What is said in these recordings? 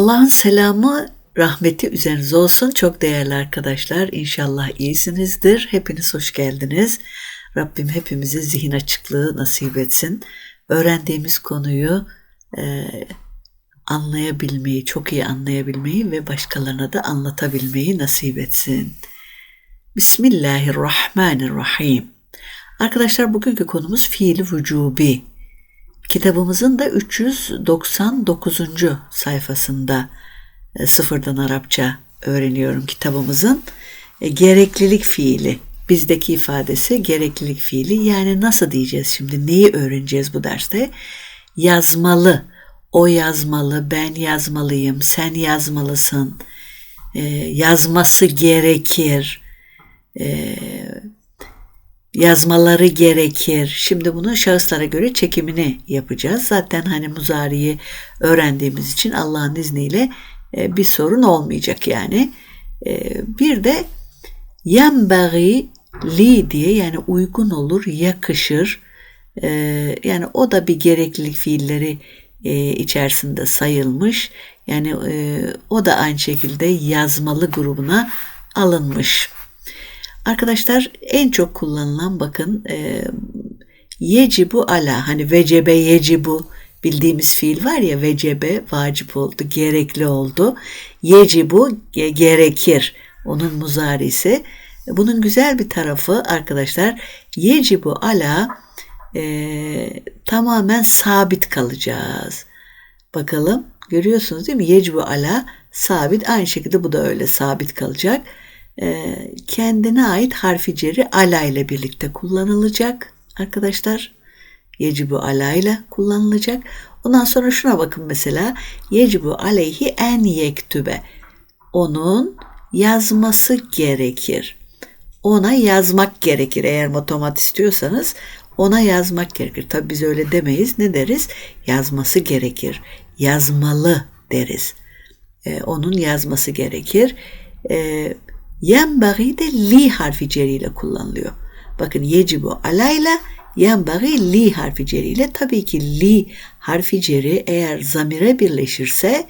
Allah'ın selamı, rahmeti üzerinize olsun. Çok değerli arkadaşlar. İnşallah iyisinizdir. Hepiniz hoş geldiniz. Rabbim hepimize zihin açıklığı nasip etsin. Öğrendiğimiz konuyu e, anlayabilmeyi, çok iyi anlayabilmeyi ve başkalarına da anlatabilmeyi nasip etsin. Bismillahirrahmanirrahim. Arkadaşlar bugünkü konumuz fiili vücubi. Kitabımızın da 399. sayfasında e, sıfırdan Arapça öğreniyorum kitabımızın e, gereklilik fiili. Bizdeki ifadesi gereklilik fiili. Yani nasıl diyeceğiz şimdi? Neyi öğreneceğiz bu derste? Yazmalı. O yazmalı, ben yazmalıyım, sen yazmalısın. E, yazması gerekir. E, yazmaları gerekir. Şimdi bunun şahıslara göre çekimini yapacağız. Zaten hani muzariyi öğrendiğimiz için Allah'ın izniyle e, bir sorun olmayacak yani. E, Bir de yenbagi li diye yani uygun olur, yakışır. Yani o da bir gereklilik fiilleri e, içerisinde sayılmış. Yani e, o da aynı şekilde yazmalı grubuna alınmış. Arkadaşlar en çok kullanılan bakın e, yecibu ala hani vecebe yecibu bildiğimiz fiil var ya vecebe vacip oldu gerekli oldu yecibu ge- gerekir onun muzarisi bunun güzel bir tarafı arkadaşlar yecibu ala e, tamamen sabit kalacağız bakalım görüyorsunuz değil mi yecibu ala sabit aynı şekilde bu da öyle sabit kalacak e, kendine ait harfi ceri ala ile birlikte kullanılacak arkadaşlar. Yecibu ala ile kullanılacak. Ondan sonra şuna bakın mesela. Yecibu aleyhi en yektübe. Onun yazması gerekir. Ona yazmak gerekir. Eğer motomat istiyorsanız ona yazmak gerekir. Tabi biz öyle demeyiz. Ne deriz? Yazması gerekir. Yazmalı deriz. E, onun yazması gerekir. E, Yenbagi de li harfi ceriyle kullanılıyor. Bakın yecibu alayla yenbagi li harfi ceriyle tabii ki li harfi ceri eğer zamire birleşirse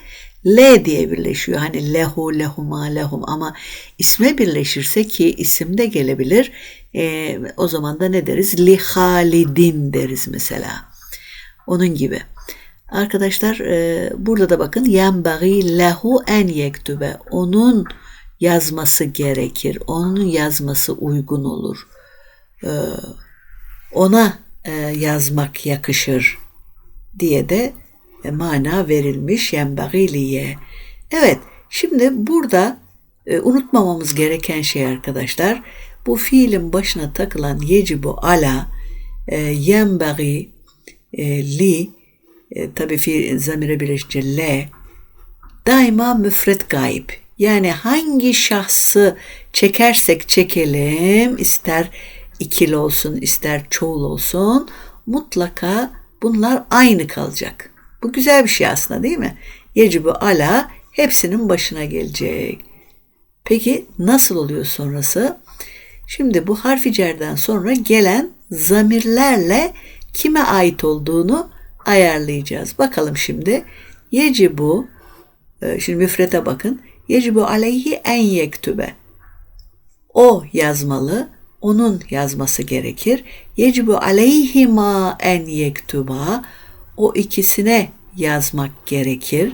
le diye birleşiyor. Hani lehu lehuma lehum ama isme birleşirse ki isim de gelebilir. E, o zaman da ne deriz? Li halidin deriz mesela. Onun gibi. Arkadaşlar e, burada da bakın yenbagi lehu en yektübe. Onun yazması gerekir. Onun yazması uygun olur. Ee, ona e, yazmak yakışır diye de e, mana verilmiş yenbagiliye. Evet, şimdi burada e, unutmamamız gereken şey arkadaşlar, bu fiilin başına takılan yecibu ala, e, yenbagi, e, li, e, tabi fiil zamire birleşince le, daima müfret gayb. Yani hangi şahsı çekersek çekelim, ister ikili olsun, ister çoğul olsun, mutlaka bunlar aynı kalacak. Bu güzel bir şey aslında değil mi? Yecibu ala hepsinin başına gelecek. Peki nasıl oluyor sonrası? Şimdi bu harfi cerden sonra gelen zamirlerle kime ait olduğunu ayarlayacağız. Bakalım şimdi. Yecibu, e, şimdi müfrete bakın. Yecibu aleyhi en yektübe. O yazmalı, onun yazması gerekir. Yecibu aleyhima en yektuba. O ikisine yazmak gerekir.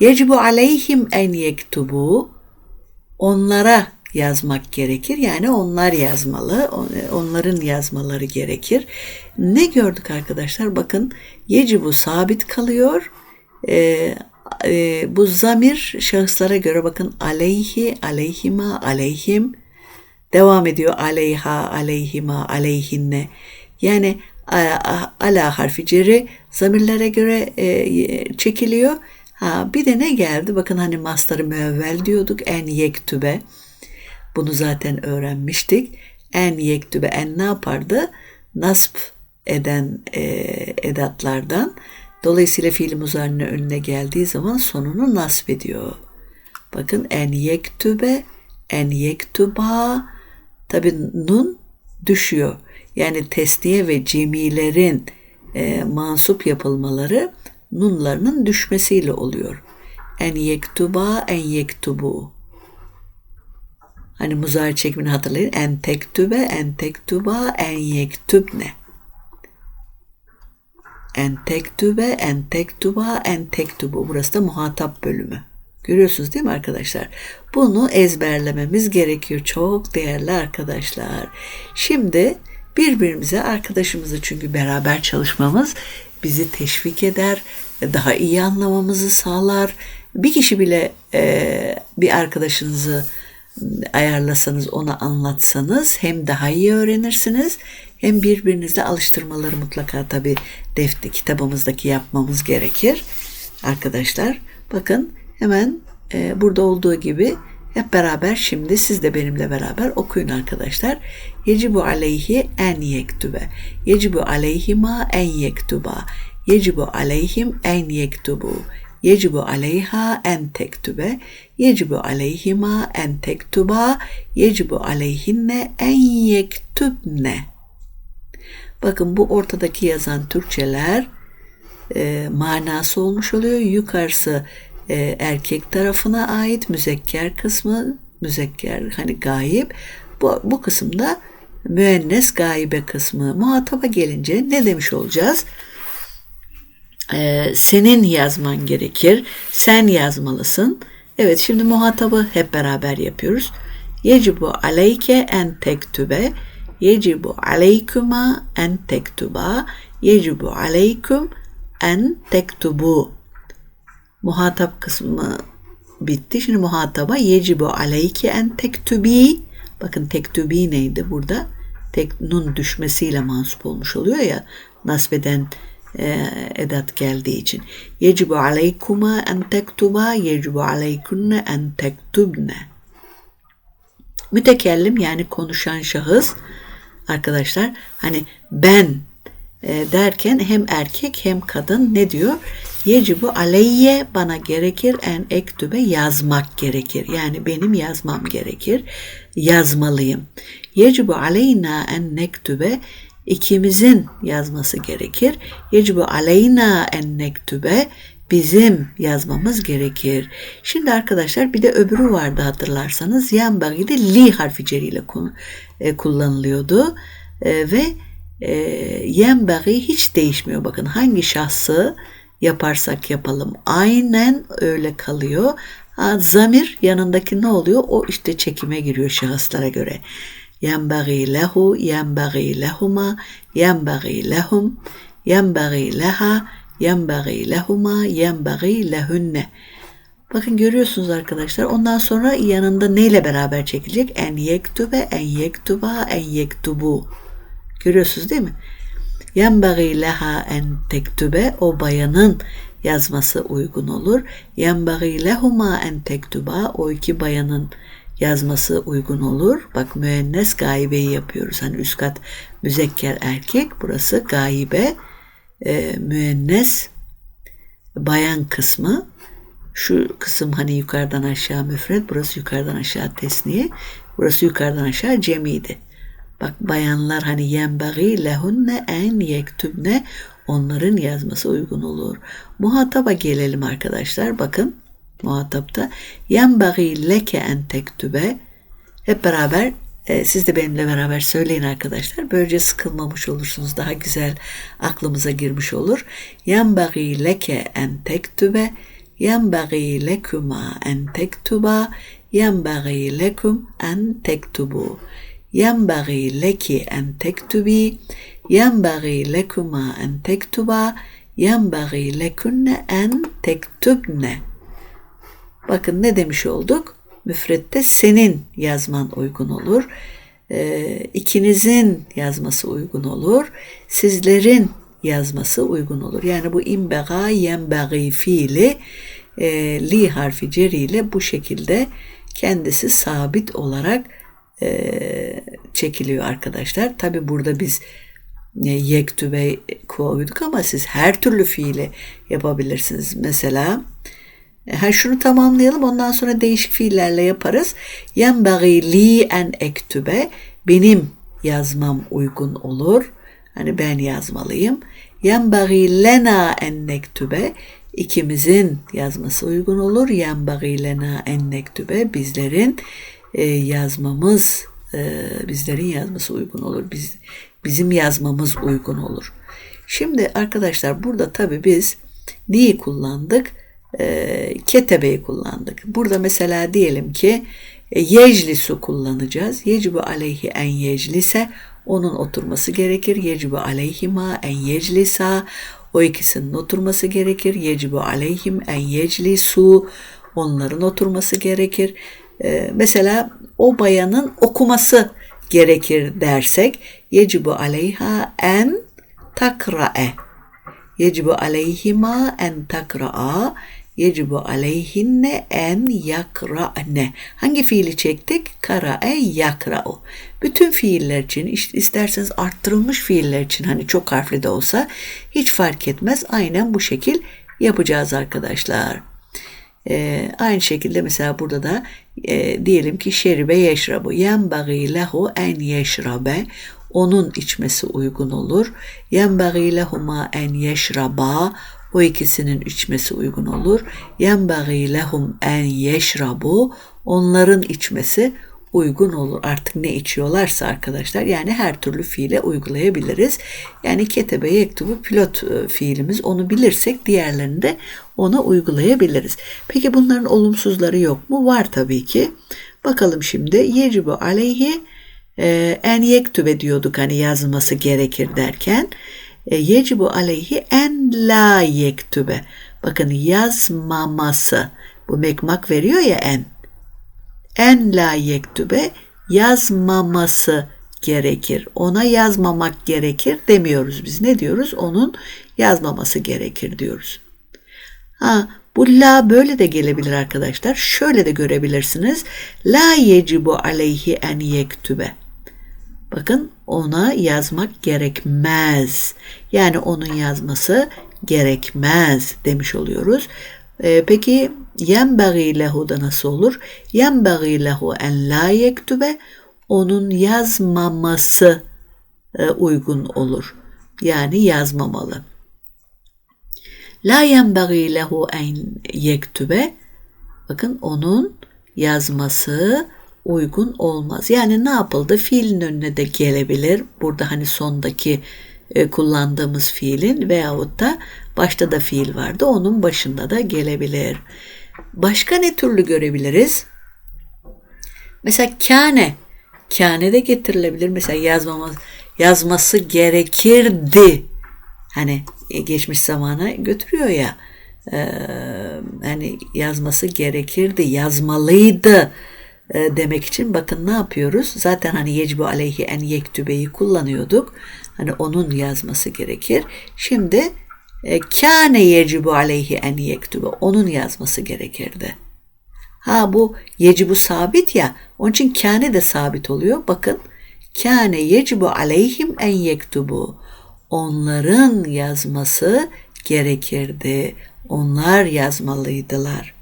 Yecibu aleyhim en yektubu. Onlara yazmak gerekir. Yani onlar yazmalı. Onların yazmaları gerekir. Ne gördük arkadaşlar? Bakın yecibu sabit kalıyor. Ee, e, bu zamir şahıslara göre bakın aleyhi, aleyhima, aleyhim devam ediyor aleyha, aleyhima, aleyhinne. Yani ala harfi ceri zamirlere göre e, çekiliyor. Ha, bir de ne geldi? Bakın hani mastarı müevvel diyorduk. En yektübe. Bunu zaten öğrenmiştik. En yektübe en ne yapardı? Nasp eden e, edatlardan. Dolayısıyla fiil muzarinin önüne geldiği zaman sonunu nasp ediyor. Bakın en yektübe en yektuba tabi nun düşüyor. Yani tesniye ve cemilerin e, mansup yapılmaları nunlarının düşmesiyle oluyor. En yektuba en yektubu. Hani muzari çekimini hatırlayın. En tektübe en tektuba en yektübne. En tektübe en tektuba en tektubu. Burası da muhatap bölümü. Görüyorsunuz değil mi arkadaşlar? Bunu ezberlememiz gerekiyor. Çok değerli arkadaşlar. Şimdi birbirimize arkadaşımızı çünkü beraber çalışmamız bizi teşvik eder, daha iyi anlamamızı sağlar. Bir kişi bile e, bir arkadaşınızı ayarlasanız, ona anlatsanız hem daha iyi öğrenirsiniz hem birbirinizle alıştırmaları mutlaka tabi defter kitabımızdaki yapmamız gerekir. Arkadaşlar bakın hemen e, burada olduğu gibi hep beraber şimdi siz de benimle beraber okuyun arkadaşlar. Yecibu aleyhi en yektube. Yecibu aleyhima en yektuba. Yecibu aleyhim en yektubu. Yecibu aleyha en tektübe. Yecibu aleyhima en tektuba. Yecibu aleyhinne en yektübne. Bakın bu ortadaki yazan Türkçeler e, manası olmuş oluyor. Yukarısı e, erkek tarafına ait müzekker kısmı müzekker hani gayip bu, bu kısımda müennes gaibe kısmı muhataba gelince ne demiş olacağız? Ee, senin yazman gerekir. Sen yazmalısın. Evet şimdi muhatabı hep beraber yapıyoruz. Yecibu aleyke en tektübe. Yecibu aleykuma en tektuba. Yecibu aleyküm en tektubu muhatap kısmı bitti. Şimdi muhataba yecibu aleyke en tektubi. Bakın tektubi neydi burada? Tek nun düşmesiyle mansup olmuş oluyor ya nasbeden e, edat geldiği için. Yecibu aleykuma en tektuba, yecibu aleykunne en tektubne. Mütekellim yani konuşan şahıs arkadaşlar hani ben derken hem erkek hem kadın ne diyor? Yecibu aleyye bana gerekir en ektübe yazmak gerekir. Yani benim yazmam gerekir. Yazmalıyım. Yecibu aleyna en nektübe ikimizin yazması gerekir. Yecibu aleyna en nektübe bizim yazmamız gerekir. Şimdi arkadaşlar bir de öbürü vardı hatırlarsanız. Yan de li harfi ceriyle e, kullanılıyordu. E, ve e, yenbagi hiç değişmiyor. Bakın hangi şahsı yaparsak yapalım aynen öyle kalıyor. Ha, zamir yanındaki ne oluyor? O işte çekime giriyor şahıslara göre. Yenbagi lehu, yenbagi lehuma, yenbagi lehum, yenbagi leha, yenbagi lehuma, yenbagi lehunne. Bakın görüyorsunuz arkadaşlar. Ondan sonra yanında neyle beraber çekilecek? En yektube, en yektuba, en yektubu. Görüyorsunuz değil mi? Yenbagi leha en tektübe o bayanın yazması uygun olur. Yenbagi lehuma en tektuba o iki bayanın yazması uygun olur. Bak müennes gaibeyi yapıyoruz. Hani üst kat müzekker erkek burası gaibe e, müennes bayan kısmı. Şu kısım hani yukarıdan aşağı müfred, burası yukarıdan aşağı tesniye, burası yukarıdan aşağı cemiydi. Bak bayanlar hani yenbagi lehunne en yektübne onların yazması uygun olur. Muhataba gelelim arkadaşlar. Bakın muhatapta yenbagi leke en tektübe hep beraber e, siz de benimle beraber söyleyin arkadaşlar. Böylece sıkılmamış olursunuz. Daha güzel aklımıza girmiş olur. Yenbagi leke en tektübe yenbagi lekuma en tektuba yenbagi lekum en tektubu. ينبغي لك أن تكتبي ينبغي لكما أن تكتبا ينبغي لكن أن تكتبن Bakın ne demiş olduk? Müfrette senin yazman uygun olur. E, ikinizin yazması uygun olur. Sizlerin yazması uygun olur. Yani bu imbega yenbegi fiili e, li harfi ceriyle bu şekilde kendisi sabit olarak e, çekiliyor arkadaşlar. Tabi burada biz e, yektübe koyduk ama siz her türlü fiili yapabilirsiniz. Mesela E, Ha şunu tamamlayalım ondan sonra değişik fiillerle yaparız. Yenbagi li en ektübe benim yazmam uygun olur. Hani ben yazmalıyım. Yenbagi lena en nektübe ikimizin yazması uygun olur. Yenbagi lena en nektübe bizlerin e, yazmamız e, bizlerin yazması uygun olur. Biz bizim yazmamız uygun olur. Şimdi arkadaşlar burada tabii biz neyi kullandık? E, ketebeyi kullandık. Burada mesela diyelim ki e, yeclisu kullanacağız. Yecibu aleyhi en yeclise onun oturması gerekir. Yecibu aleyhima en yeclisa o ikisinin oturması gerekir. Yecibu aleyhim en yeclisu onların oturması gerekir. E, mesela o bayanın okuması gerekir dersek yecibu aleyha en takra'e yecibu aleyhima en takra'a yecibu aleyhinne en yakra'ne hangi fiili çektik? kara'e yakra'u bütün fiiller için isterseniz arttırılmış fiiller için hani çok harfli de olsa hiç fark etmez aynen bu şekil yapacağız arkadaşlar. Ee, aynı şekilde mesela burada da e, diyelim ki şeribe yeşrabu yenbagi lehu en yeşrabe onun içmesi uygun olur. Yenbagi lehuma en yeşraba o ikisinin içmesi uygun olur. Yenbagi lehum en yeşrabu onların içmesi uygun olur. Artık ne içiyorlarsa arkadaşlar yani her türlü fiile uygulayabiliriz. Yani ketebe yektubu pilot e, fiilimiz onu bilirsek diğerlerini de ona uygulayabiliriz. Peki bunların olumsuzları yok mu? Var tabii ki. Bakalım şimdi yecibu aleyhi e, en yektübe diyorduk hani yazması gerekir derken e, yecibu aleyhi en la yektübe. Bakın yazmaması. Bu mekmak veriyor ya en en la yektübe yazmaması gerekir. Ona yazmamak gerekir demiyoruz biz. Ne diyoruz? Onun yazmaması gerekir diyoruz. Ha, bu la böyle de gelebilir arkadaşlar. Şöyle de görebilirsiniz. La yecibu aleyhi en yektübe. Bakın ona yazmak gerekmez. Yani onun yazması gerekmez demiş oluyoruz. Ee, peki yenbagi lehu da nasıl olur? Yenbagi lehu en la yektübe onun yazmaması e, uygun olur. Yani yazmamalı. La yenbagi lehu en yektübe bakın onun yazması uygun olmaz. Yani ne yapıldı? Fiilin önüne de gelebilir. Burada hani sondaki e, kullandığımız fiilin veyahut da başta da fiil vardı. Onun başında da gelebilir. Başka ne türlü görebiliriz? Mesela kâne. Kâne de getirilebilir. Mesela yazmamız, yazması gerekirdi. Hani e, geçmiş zamana götürüyor ya. Ee, hani yazması gerekirdi, yazmalıydı e, demek için bakın ne yapıyoruz? Zaten hani yecbu aleyhi en yektübeyi kullanıyorduk. Hani onun yazması gerekir. Şimdi e, kâne yecibu aleyhi en yektübe onun yazması gerekirdi. Ha bu yecibu sabit ya onun için kâne de sabit oluyor. Bakın kâne yecibu aleyhim en yektubu onların yazması gerekirdi. Onlar yazmalıydılar.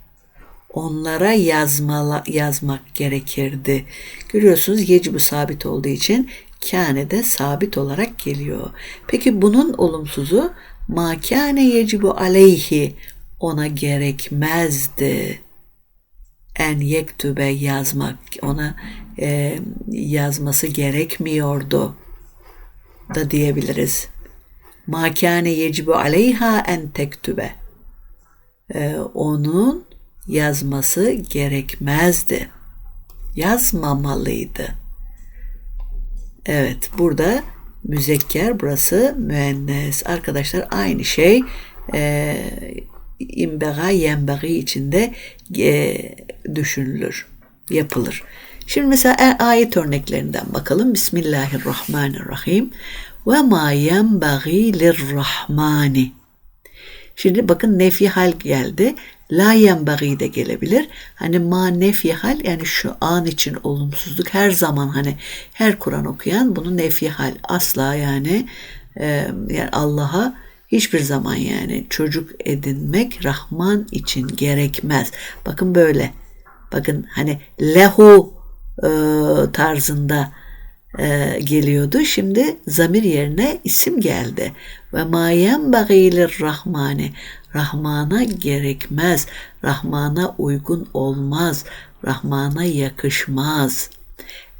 Onlara yazmala, yazmak gerekirdi. Görüyorsunuz yecibu sabit olduğu için kâne de sabit olarak geliyor. Peki bunun olumsuzu makâne yecibu aleyhi ona gerekmezdi. En yektübe yazmak ona e, yazması gerekmiyordu da diyebiliriz. Makâne yecibu aleyha en tektübe. E, onun yazması gerekmezdi. Yazmamalıydı. Evet burada müzekker burası müennes. Arkadaşlar aynı şey e, imbega yenbegi içinde e, düşünülür, yapılır. Şimdi mesela e, ayet örneklerinden bakalım. Bismillahirrahmanirrahim. Ve ma yenbagi lirrahmani. Şimdi bakın nefi hal geldi. La yenbagi de gelebilir. Hani ma nefi hal yani şu an için olumsuzluk her zaman hani her Kur'an okuyan bunu nefi hal asla yani e, yani Allah'a Hiçbir zaman yani çocuk edinmek Rahman için gerekmez. Bakın böyle. Bakın hani lehu e, tarzında e, geliyordu. Şimdi zamir yerine isim geldi. Ve mayem bagilir rahmani. Rahmana gerekmez. Rahmana uygun olmaz. Rahmana yakışmaz.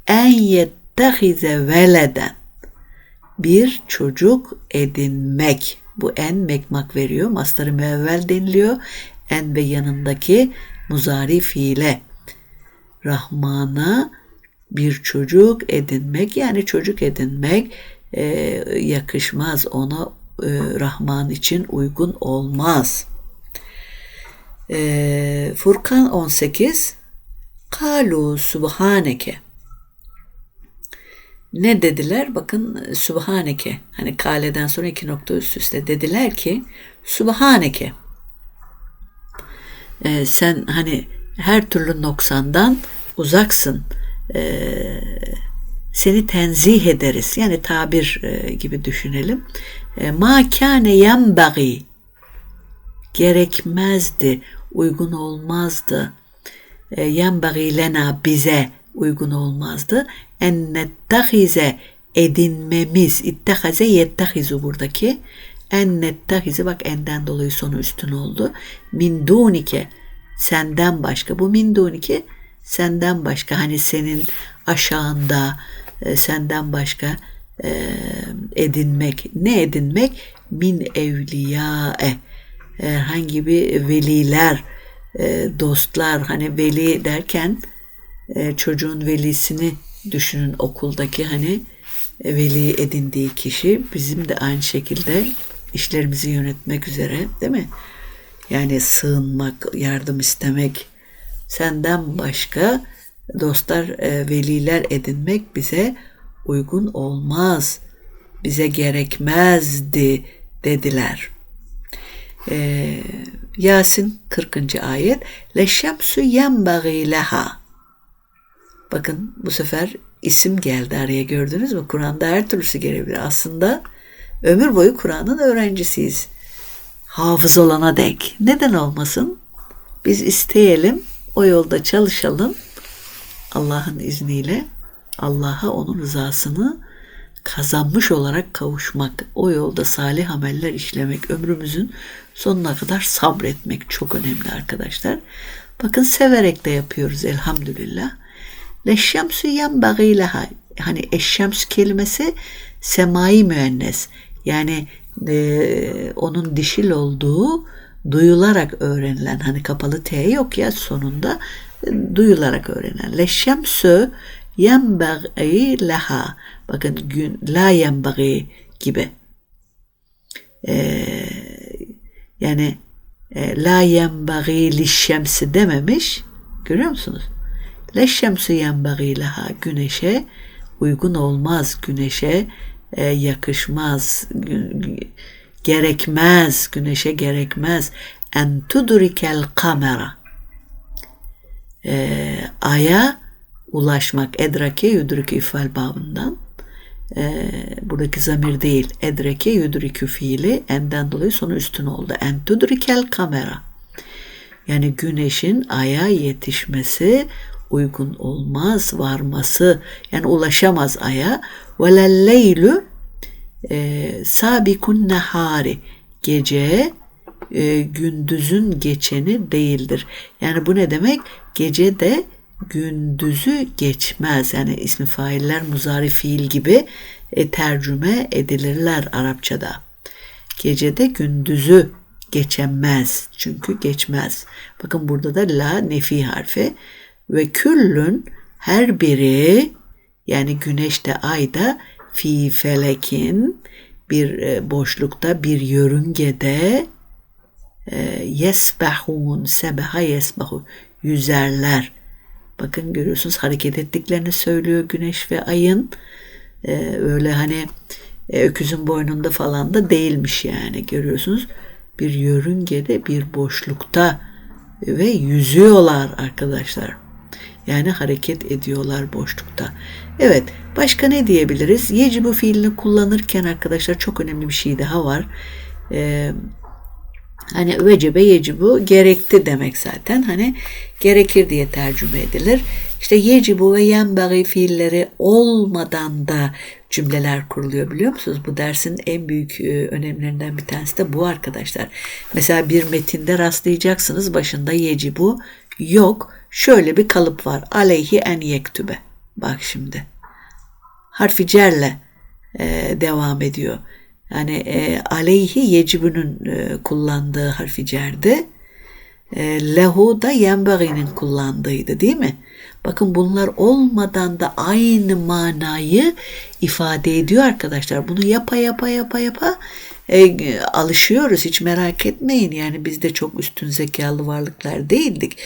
En yettehize veleden. Bir çocuk edinmek. Bu en mekmak veriyor. Mastarı müevvel deniliyor. En ve yanındaki muzari fiile. Rahmana bir çocuk edinmek yani çocuk edinmek e, yakışmaz ona e, Rahman için uygun olmaz. E, Furkan 18 Kalu subhaneke ne dediler? Bakın Subhaneke. Hani kaleden sonra iki nokta üst üste dediler ki Subhaneke. Ee, sen hani her türlü noksandan uzaksın. Ee, seni tenzih ederiz. Yani tabir e, gibi düşünelim. E, Ma kâne yenbagi gerekmezdi, uygun olmazdı. E, yenbagi lena bize uygun olmazdı. En nettehize edinmemiz, ittehaze yettehizu buradaki. En nettehize bak enden dolayı sonu üstün oldu. Min dunike senden başka. Bu min dunike senden başka hani senin aşağında e, senden başka e, edinmek. Ne edinmek? Min evliyae herhangi bir veliler, e, dostlar hani veli derken e, çocuğun velisini düşünün okuldaki hani veli edindiği kişi bizim de aynı şekilde işlerimizi yönetmek üzere değil mi? Yani sığınmak, yardım istemek, senden başka dostlar, e, veliler edinmek bize uygun olmaz, bize gerekmezdi dediler. Ee, Yasin 40. ayet Leşşemsu yenbagi leha Bakın bu sefer isim geldi araya gördünüz mü? Kur'an'da her türlüsü gelebilir. Aslında ömür boyu Kur'an'ın öğrencisiyiz. Hafız olana dek. Neden olmasın? Biz isteyelim, o yolda çalışalım. Allah'ın izniyle Allah'a onun rızasını kazanmış olarak kavuşmak, o yolda salih ameller işlemek, ömrümüzün sonuna kadar sabretmek çok önemli arkadaşlar. Bakın severek de yapıyoruz elhamdülillah. Leşşemsü yenbagî leha. Hani eşşems kelimesi semai müennes. Yani e, onun dişil olduğu duyularak öğrenilen hani kapalı T yok ya sonunda e, duyularak öğrenilen. Leşşemsü yenbagî leha. Bakın gün la yenbagî gibi. E, yani e, la yenbagî lişşemsi dememiş. Görüyor musunuz? Leşşemsü yenbagî leha güneşe uygun olmaz, güneşe e, yakışmaz, gerekmez, güneşe gerekmez. En tudrikel kamera. E, aya ulaşmak, edrake yudrike ifal babından. E, buradaki zamir değil, edreke yudrikü fiili enden dolayı sonu üstün oldu. En tudrikel kamera. Yani güneşin aya yetişmesi uygun olmaz varması yani ulaşamaz aya velelleylu e, sabikun nehari gece e, gündüzün geçeni değildir. Yani bu ne demek? Gece de gündüzü geçmez. Yani ismi failler muzari fiil gibi e, tercüme edilirler Arapçada. Gecede gündüzü geçemez. Çünkü geçmez. Bakın burada da la nefi harfi ve küllün her biri yani güneşte ayda fi felekin bir e, boşlukta bir yörüngede e, yesbehun sebeha yesbehu yüzerler. Bakın görüyorsunuz hareket ettiklerini söylüyor güneş ve ayın. Ee, öyle hani e, öküzün boynunda falan da değilmiş yani görüyorsunuz. Bir yörüngede bir boşlukta ve yüzüyorlar arkadaşlar. Yani hareket ediyorlar boşlukta. Evet başka ne diyebiliriz? Yecibu fiilini kullanırken arkadaşlar çok önemli bir şey daha var. e, Hani vecebe yecibu gerekti demek zaten. Hani gerekir diye tercüme edilir. İşte yecibu ve yenbagi fiilleri olmadan da cümleler kuruluyor biliyor musunuz? Bu dersin en büyük e, önemlerinden bir tanesi de bu arkadaşlar. Mesela bir metinde rastlayacaksınız başında yecibu yok. Şöyle bir kalıp var. Aleyhi en yektübe. Bak şimdi. Harfi cerle e, devam ediyor. Yani e, aleyhi yecibünün e, kullandığı harfi cerdi. E, lehu da yenbeğinin kullandığıydı değil mi? Bakın bunlar olmadan da aynı manayı ifade ediyor arkadaşlar. Bunu yapa yapa yapa yapa e, alışıyoruz. Hiç merak etmeyin. Yani biz de çok üstün zekalı varlıklar değildik.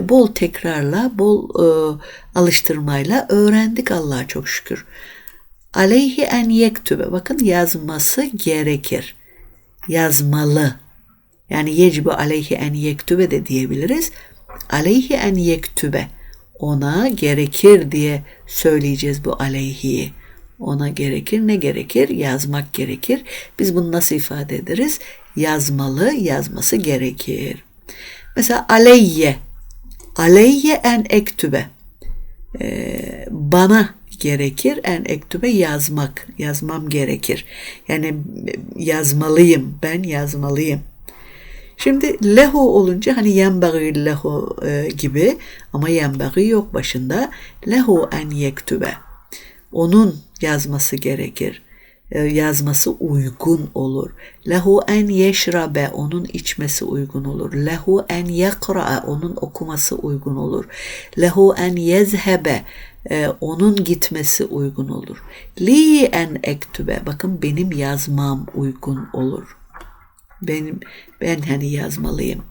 Bol tekrarla, bol e, alıştırmayla öğrendik Allah'a çok şükür. Aleyhi en yektübe. Bakın yazması gerekir. Yazmalı. Yani yecibu aleyhi en yektübe de diyebiliriz. Aleyhi en yektübe. Ona gerekir diye söyleyeceğiz bu aleyhiyi. Ona gerekir ne gerekir? Yazmak gerekir. Biz bunu nasıl ifade ederiz? Yazmalı, yazması gerekir. Mesela aleyye. Aleyye en ektübe. Ee, bana gerekir. En ektübe yazmak. Yazmam gerekir. Yani yazmalıyım. Ben yazmalıyım. Şimdi lehu olunca hani yenbagi lehu e, gibi ama yenbagi yok başında. Lehu en yektübe. Onun yazması gerekir. E, yazması uygun olur. Lehu en yeşrabe onun içmesi uygun olur. Lehu en yakra onun okuması uygun olur. Lehu en yezhebe e, onun gitmesi uygun olur. Li en ektübe bakın benim yazmam uygun olur. Benim ben hani yazmalıyım.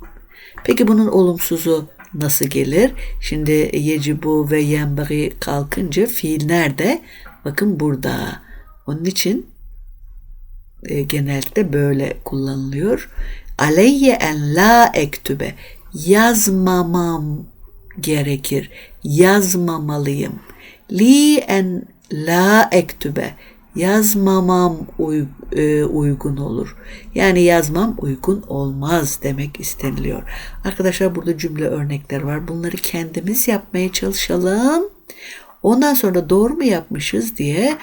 Peki bunun olumsuzu nasıl gelir? Şimdi yecibu ve yenbagi kalkınca fiil nerede? Bakın burada. Onun için e, genellikle böyle kullanılıyor. Aleyye en la ektübe. Yazmamam gerekir. Yazmamalıyım. Li en la ektübe. Yazmamam uy, e, uygun olur. Yani yazmam uygun olmaz demek isteniliyor. Arkadaşlar burada cümle örnekler var. Bunları kendimiz yapmaya çalışalım. Ondan sonra doğru mu yapmışız diye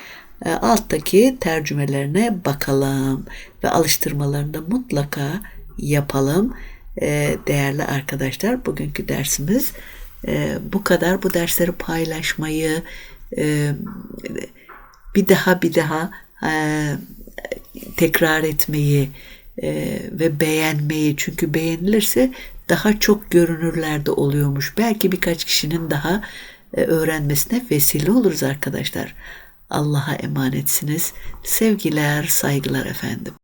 alttaki tercümelerine bakalım ve alıştırmalarını da mutlaka yapalım. E, değerli arkadaşlar bugünkü dersimiz e, bu kadar. Bu dersleri paylaşmayı bir daha bir daha tekrar etmeyi ve beğenmeyi çünkü beğenilirse daha çok görünürlerde oluyormuş. Belki birkaç kişinin daha öğrenmesine vesile oluruz arkadaşlar. Allah'a emanetsiniz. Sevgiler, saygılar efendim.